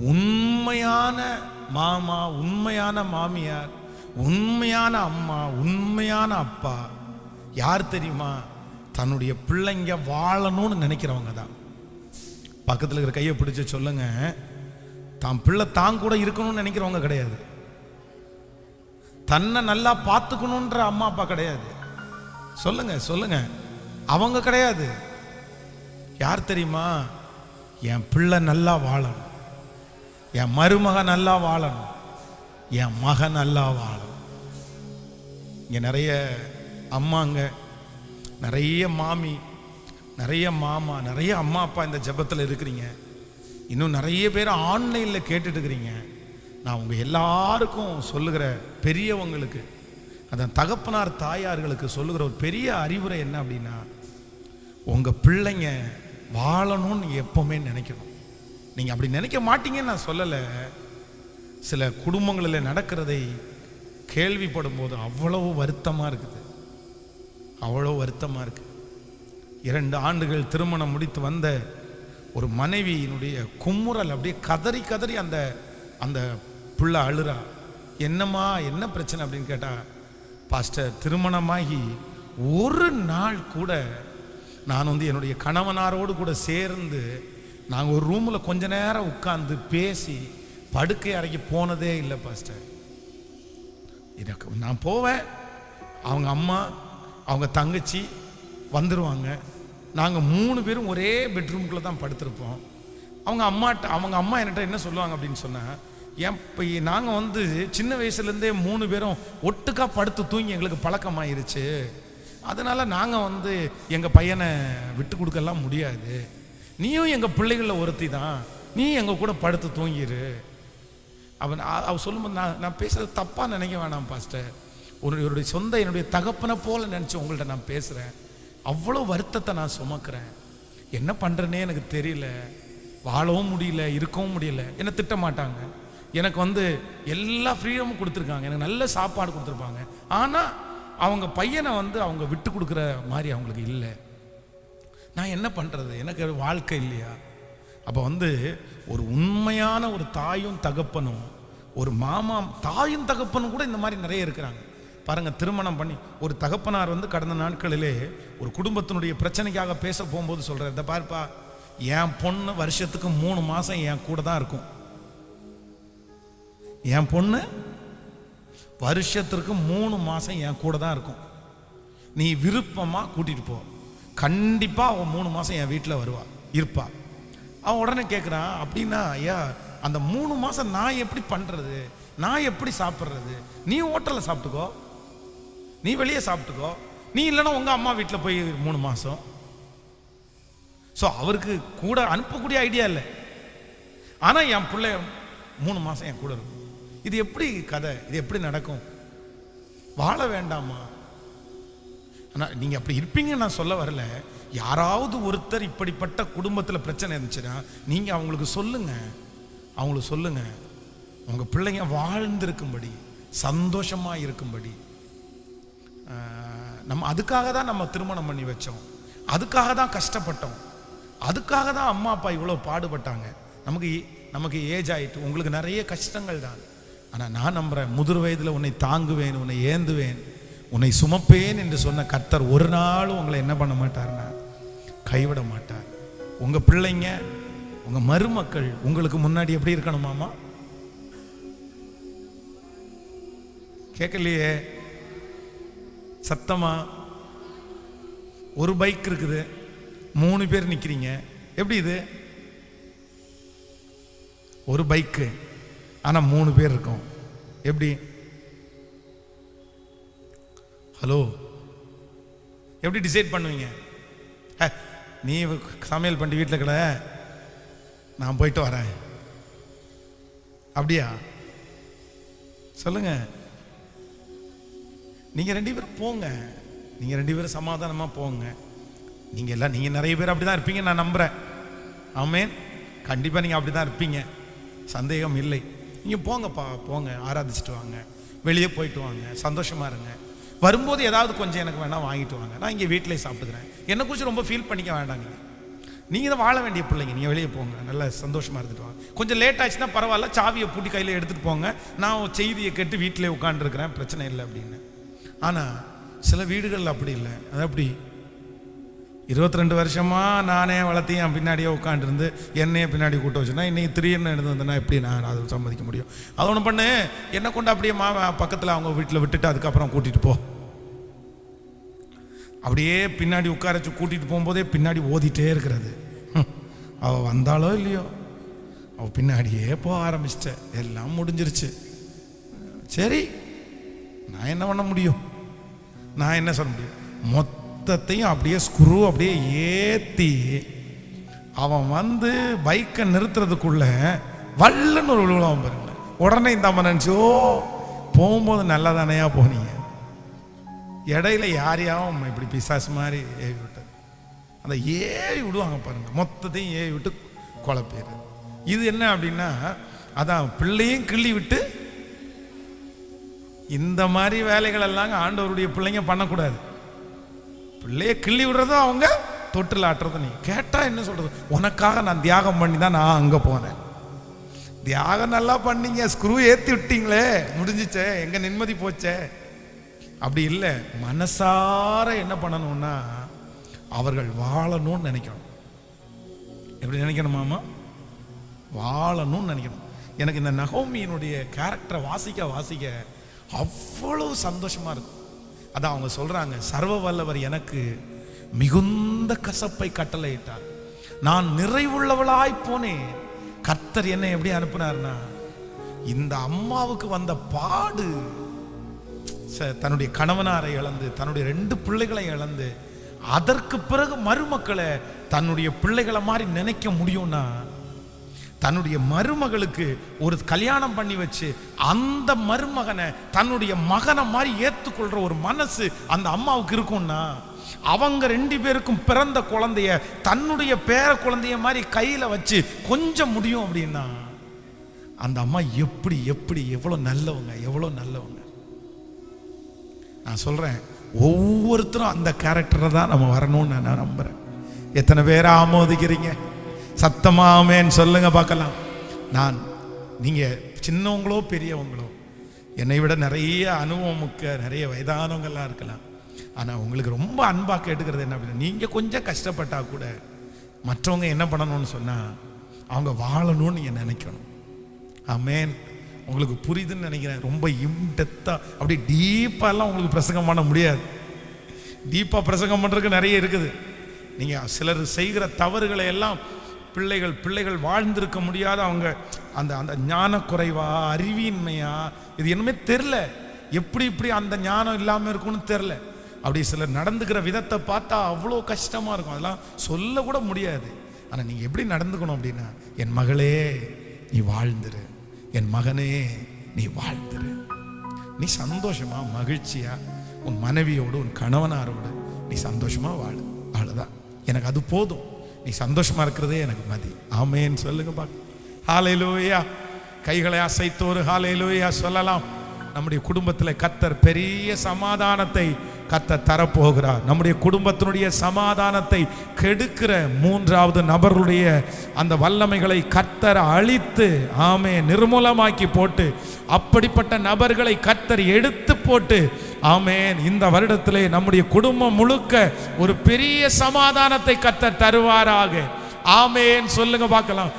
உண்மையான மாமா உண்மையான மாமியார் உண்மையான அம்மா உண்மையான அப்பா. யார் தெரியுமா? தன்னுடைய பிள்ளைங்க வாழணும்னு நினைக்கிறவங்க தான். பக்கத்தில் இருக்கிற கையை பிடிச்ச சொல்லுங்க. தான் பிள்ளை தான் கூட இருக்கணும்னு நினைக்கிறவங்க கிடையாது. தன்னை நல்லா பார்த்துக்கணுன்ற அம்மா அப்பா கிடையாது. சொல்லுங்க சொல்லுங்க. அவங்க கிடையாது. யார் தெரியுமா? என் பிள்ளை நல்லா வாழணும். என் மருமக நல்லா வாழணும். என் மகன் நல்லா வாழணும். இங்கே நிறைய அம்மாங்க நிறைய மாமி நிறைய மாமா நிறைய அம்மா அப்பா இந்த ஜெபத்தில் இருக்கிறீங்க. இன்னும் நிறைய பேர் ஆன்லைனில் கேட்டுட்டுருக்கிறீங்க நான் உங்கள் எல்லாருக்கும் சொல்லுகிற பெரியவங்களுக்கு அந்த தகப்பனார் தாயார்களுக்கு சொல்லுகிற ஒரு பெரிய அறிவுரை என்ன அப்படின்னா உங்கள் பிள்ளைங்க வாழணும்னு எப்போவுமே நினைக்கணும். நீங்கள் அப்படி நினைக்க மாட்டீங்கன்னு நான் சொல்லலை. சில குடும்பங்களில் நடக்கிறதை கேள்விப்படும் போது அவ்வளவு வருத்தமாக இருக்குது. அவ்வளோ வருத்தமாக இருக்குது இரண்டு ஆண்டுகள் திருமணம் முடித்து வந்த ஒரு மனைவியினுடைய கும்முறல் அப்படியே கதறி கதறி அந்த அந்த புள்ள அழுறா. என்னம்மா என்ன பிரச்சனை? அப்படின்னு கேட்டால் பாஸ்டர் திருமணமாகி ஒரு நாள் கூட நான் வந்து என்னுடைய கணவனாரோடு கூட சேர்ந்து நாங்கள் ஒரு ரூமில் கொஞ்ச நேரம் உட்காந்து பேசி படுக்கை அறைக்கு போனதே இல்லை பாஸ்டர் எனக்கு நான் போவேன். அவங்க அம்மா அவங்க தங்கச்சி வந்துடுவாங்க நாங்கள் மூணு பேரும் ஒரே பெட்ரூம்குள்ளே தான் படுத்திருப்போம். அவங்க அம்மாட்ட அவங்க அம்மா என்கிட்ட என்ன சொல்லுவாங்க அப்படின்னு சொன்னால் ஏன் இப்போ நாங்கள் வந்து சின்ன வயசுலேருந்தே மூணு பேரும் ஒட்டுக்கா படுத்து தூங்கி எங்களுக்கு பழக்கமாயிருச்சு. அதனால் நாங்கள் வந்து எங்கள் பையனை விட்டு கொடுக்கலாம் முடியாது. நீயும் எங்கள் பிள்ளைகளில் ஒருத்தி தான் நீ எங்கள் கூட படுத்து தூங்கிரு. அவன் அவள் சொல்லும்போது நான் நான் பேசுகிறது தப்பாக நினைக்க வேணாம் பாஸ்டர். உன்னுடைய சொந்த என்னுடைய தகப்பனை போல நினச்சி உங்கள்கிட்ட நான் பேசுகிறேன் அவ்வளோ வருத்தத்தை நான் சுமக்கிறேன். என்ன பண்ணுறேனே எனக்கு தெரியல. வாழவும் முடியல இருக்கவும் முடியல. என்னை திட்ட மாட்டாங்க. எனக்கு வந்து எல்லா ஃப்ரீடமும் கொடுத்துருக்காங்க. எனக்கு நல்ல சாப்பாடு கொடுத்துருப்பாங்க. ஆனால் அவங்க பையனை வந்து அவங்க விட்டு கொடுக்குற மாதிரி அவங்களுக்கு இல்லை. நான் என்ன பண்ணுறது எனக்கு ஒரு வாழ்க்கை இல்லையா? அப்போ வந்து ஒரு உண்மையான ஒரு தாயும் தகப்பனும் ஒரு மாமா தாயும் தகப்பனும் கூட இந்த மாதிரி நிறைய இருக்கிறாங்க. பாருங்கள் திருமணம் பண்ணி ஒரு தகப்பனார் வந்து கடந்த நாட்களிலே ஒரு குடும்பத்தினுடைய பிரச்சனைக்காக பேச போகும்போது சொல்கிறார் இந்த பாருப்பா என் பொண்ணு வருஷத்துக்கு மூணு மாதம் என் கூட தான் இருக்கும். என் பொண்ணு வருஷத்திற்கு மூணு மாதம் என் கூட தான் இருக்கும். நீ விருப்பமாக கூட்டிகிட்டு போ. கண்டிப்பாக அவன் மூணு மாதம் என் வீட்டில் வருவா இருப்பா. அவன் உடனே கேட்குறான் அப்படின்னா ஐயா அந்த மூணு மாதம் நான் எப்படி பண்ணுறது நான் எப்படி சாப்பிட்றது? நீ ஹோட்டலில் சாப்பிட்டுக்கோ. நீ வெளியே சாப்பிட்டுக்கோ. நீ இல்லைன்னா உங்கள் அம்மா வீட்டில் போய் மூணு மாதம் ஸோ அவருக்கு கூட அனுப்பக்கூடிய ஐடியா இல்லை. ஆனால் என் பிள்ளை மூணு மாதம் என் கூட இருக்கும். இது எப்படி கதை? இது எப்படி நடக்கும்? வாழ வேண்டாமா ஆனால் நீங்கள் அப்படி இருப்பீங்கன்னு நான் சொல்ல வரல. யாராவது ஒருத்தர் இப்படிப்பட்ட குடும்பத்தில் பிரச்சனை இருந்துச்சுன்னா நீங்கள் அவங்களுக்கு சொல்லுங்க. அவங்களுக்கு சொல்லுங்க. உங்கள் பிள்ளைங்க வாழ்ந்திருக்கும்படி சந்தோஷமா இருக்கும்படி. நம்ம அதுக்காக தான் நம்ம திருமணம் பண்ணி வச்சோம். அதுக்காக தான் கஷ்டப்பட்டோம். அதுக்காக தான் அம்மா அப்பா இவ்வளோ பாடுபட்டாங்க. நமக்கு நமக்கு ஏஜ் ஆயிட்டு உங்களுக்கு நிறைய கஷ்டங்கள் தான். ஆனால் நான் நம்புகிறேன் முதிர் வயதில் உன்னை தாங்குவேன் உன்னை ஏந்துவேன். உன்னை சுமப்பேன் என்று சொன்ன கர்த்தர் ஒரு நாளும் உங்களை என்ன பண்ண மாட்டார்னா கைவிட மாட்டார். உங்கள் பிள்ளைங்க உங்கள் மருமக்கள் உங்களுக்கு முன்னாடி எப்படி இருக்கணுமாமா கேட்கலையே? சத்தமா? ஒரு பைக் இருக்குது. மூணு பேர் நிற்கிறீங்க எப்படி இது? ஒரு பைக்கு. ஆனால் மூணு பேர் இருக்கும். எப்படி? ஹலோ? எப்படி டிசைட் பண்ணுவீங்க? நீ சமையல் பண்ணி வீட்டில் கிட. நான் போயிட்டு வரேன். அப்படியா? சொல்லுங்க. நீங்கள் ரெண்டு பேரும் போங்க. நீங்கள் ரெண்டு பேரும் சமாதானமாக போங்க. நீங்கள் எல்லாம் நீங்கள் நிறைய பேர் அப்படிதான் இருப்பீங்க நான் நம்புகிறேன் ஆமேன். கண்டிப்பாக நீங்கள் அப்படி அப்படிதான் இருப்பீங்க. சந்தேகம் இல்லை. நீங்கள் போங்கப்பா போங்க. ஆராதிச்சுட்டு வாங்க. வெளியே போயிட்டு வாங்க. சந்தோஷமாக இருங்க. வரும்போது ஏதாவது கொஞ்சம் எனக்கு வேணால் வாங்கிட்டு வாங்க. நான் இங்கே வீட்டிலே சாப்பிட்டுக்கிறேன் என்னை குறித்து ரொம்ப ஃபீல் பண்ணிக்க வேண்டாம் நீங்கள் தான் வாழ வேண்டிய பிள்ளைங்க. நீங்கள் வெளியே போங்க. நல்லா சந்தோஷமாக இருந்துட்டு வாங்க. கொஞ்சம் லேட் ஆச்சுன்னா பரவாயில்ல. சாவியை பூட்டி கையில் எடுத்துகிட்டு போங்க. நான் செய்தியை கேட்டு வீட்டிலே உட்காந்துருக்கிறேன் பிரச்சனை இல்லை அப்படின்னு. ஆனால் சில வீடுகளில் அப்படி இல்லை. அது அப்படி இருபத்தி ரெண்டு வருஷமாக நானே வளர்த்தி என் பின்னாடியே உட்காந்துருந்து என்னையே பின்னாடி கூட்ட வச்சுனா இன்னைக்கு திடீர்னு எடுத்து வந்தேன்னா எப்படி நான் அதை சம்மதிக்க முடியும்? அது ஒன்று பண்ணு. என்ன கொண்டு அப்படியே மா பக்கத்தில் அவங்க வீட்டில் விட்டுட்டு அதுக்கப்புறம் கூட்டிகிட்டு போ. அப்படியே பின்னாடி உட்கார வச்சு கூட்டிகிட்டு போகும்போதே பின்னாடி ஓதிட்டே இருக்கிறது. அவள் வந்தாலோ இல்லையோ? அவள் பின்னாடியே போக ஆரம்பிச்சிட்ட. எல்லாம் முடிஞ்சிருச்சு. சரி நான் என்ன பண்ண முடியும்? நான் என்ன சொல்ல முடியும்? மொத்தத்தையும் அப்படியே ஸ்க்ரூ அப்படியே ஏற்றி அவன் வந்து பைக்கை நிறுத்துறதுக்குள்ள வல்லுன்னு ஒரு விழுவான் பாருங்க. உடனே இந்த அம்மா நினச்சி ஓ போகும்போது நல்லா தானையா போனீங்க? இடையில யாரையாவும் இப்படி பிசாசு மாதிரி ஏவி விட்டது. அந்த ஏவி விடுவாங்க பாருங்க. மொத்தத்தையும் ஏவி விட்டு குழப்பிடு இது என்ன அப்படின்னா அதான் பிள்ளையும் கிள்ளி விட்டு இந்த மாதிரி வேலைகள் எல்லாம் ஆண்டவருடைய பிள்ளைங்க பண்ணக்கூடாது. பிள்ளைய கிள்ளி விடுறதும் அவங்க தொட்டில் ஆட்டுறது நீ கேட்டா என்ன சொல்றது? உனக்காக நான் தியாகம் பண்ணி தான் நான் அங்க போனேன். தியாகம் நல்லா பண்ணீங்க ஸ்க்ரூ ஏத்தி விட்டீங்களே முடிஞ்சிச்சே எங்க நிம்மதி போச்சே? அப்படி இல்லை மனசார என்ன பண்ணணும்னா அவர்கள் வாழணும்னு நினைக்கணும். எப்படி நினைக்கணுமாமா வாழணும்னு நினைக்கணும். எனக்கு இந்த நகோமியினுடைய கேரக்டரை வாசிக்க வாசிக்க அவ்வளவு சந்தோஷமா இருக்கும். அதான் அவங்க சொல்றாங்க சர்வ வல்லவர் எனக்கு மிகுந்த கசப்பை கட்டளையிட்டார். நான் நிறைவுள்ளவளாய் போனேன். கர்த்தர் என்னை எப்படி அனுப்புனார்னா இந்த அம்மாவுக்கு வந்த பாடு ச- தன்னுடைய கணவனாரை இழந்து தன்னுடைய ரெண்டு பிள்ளைகளை இழந்து அதற்கு பிறகு மருமக்களை தன்னுடைய பிள்ளைகளை மாதிரி நினைக்க முடியும்னா தன்னுடைய மருமகளுக்கு ஒரு கல்யாணம் பண்ணி வச்சு அந்த மருமகனை தன்னுடைய மகனை மாதிரி ஏற்றுக்கொள்கிற ஒரு மனசு அந்த அம்மாவுக்கு இருக்கும்னா அவங்க ரெண்டு பேருக்கும் பிறந்த குழந்தைய தன்னுடைய பேர குழந்தைய மாதிரி கையில் வச்சு கொஞ்சம் முடியும் அப்படின்னா அந்த அம்மா எப்படி எப்படி எவ்வளோ நல்லவங்க எவ்வளோ நல்லவங்க. நான் சொல்கிறேன் ஒவ்வொருத்தரும் அந்த கேரக்டரை தான் நம்ம வரணும்னு நான் நம்புகிறேன் எத்தனை பேரை ஆமோதிக்கிறீங்க? சத்தமாமேன்னு சொல்லுங்க பார்க்கலாம். நான் நீங்க சின்னவங்களோ பெரியவங்களோ என்னை விட நிறைய அனுபவமுக்க நிறைய வயதானவங்கள்லாம் இருக்கலாம். ஆனால் உங்களுக்கு ரொம்ப அன்பா கேட்டுக்கிறது என்ன அப்படின்னா நீங்க கொஞ்சம் கஷ்டப்பட்டா கூட மற்றவங்க என்ன பண்ணணும்னு சொன்னா அவங்க வாழணும்னு நீங்க நினைக்கணும். அமேன் உங்களுக்கு புரியுதுன்னு நினைக்கிறேன். ரொம்ப இம்டெத்தாக அப்படி டீப்பாலாம் உங்களுக்கு பிரசங்கம் பண்ண முடியாது. டீப்பாக பிரசங்கம் பண்ணுறதுக்கு நிறைய இருக்குது. நீங்கள் சிலர் செய்கிற தவறுகளை எல்லாம் பிள்ளைகள் பிள்ளைகள் வாழ்ந்திருக்க முடியாத அவங்க அந்த அந்த ஞான குறைவா அறிவின்மையா இது என்னமே தெரில எப்படி இப்படி அந்த ஞானம் இல்லாமல் இருக்கும்னு தெரில அப்படி சிலர் நடந்துக்கிற விதத்தை பார்த்தா அவ்வளோ கஷ்டமாக இருக்கும். அதெல்லாம் சொல்ல கூட முடியாது. ஆனால் நீங்கள் எப்படி நடந்துக்கணும் அப்படின்னா என் மகளே நீ வாழ்ந்துரு. என் மகனே நீ வாழ்ந்துரு. நீ சந்தோஷமா மகிழ்ச்சியா உன் மனைவியோடு உன் கணவனாரோடு நீ சந்தோஷமாக வாழு. அவ்வளோதான் எனக்கு அது போதும். நீ சந்தோஷமா இருக்கிறதே எனக்கு மதி. ஆமேன்னு சொல்லுங்க பாக்க. ஹாலேலூயா கைகளை அசைத்தோரு ஒரு ஹாலேலூயா சொல்லலாம். நம்முடைய குடும்பத்தில் கத்தர் பெரிய சமாதானத்தை கத்த தரப்போகிறார். நம்முடைய குடும்பத்தினுடைய சமாதானத்தை கெடுக்கிற மூன்றாவது நபர்களுடைய அந்த வல்லமைகளை கத்தர் அழித்து ஆமே நிர்மூலமாக்கி போட்டு அப்படிப்பட்ட நபர்களை கத்தர் எடுத்து போட்டு ஆமேன் இந்த வருடத்திலே நம்முடைய குடும்பம் முழுக்க ஒரு பெரிய சமாதானத்தை கத்தர் தருவாராக. ஆமேன் சொல்லுங்க பார்க்கலாம்.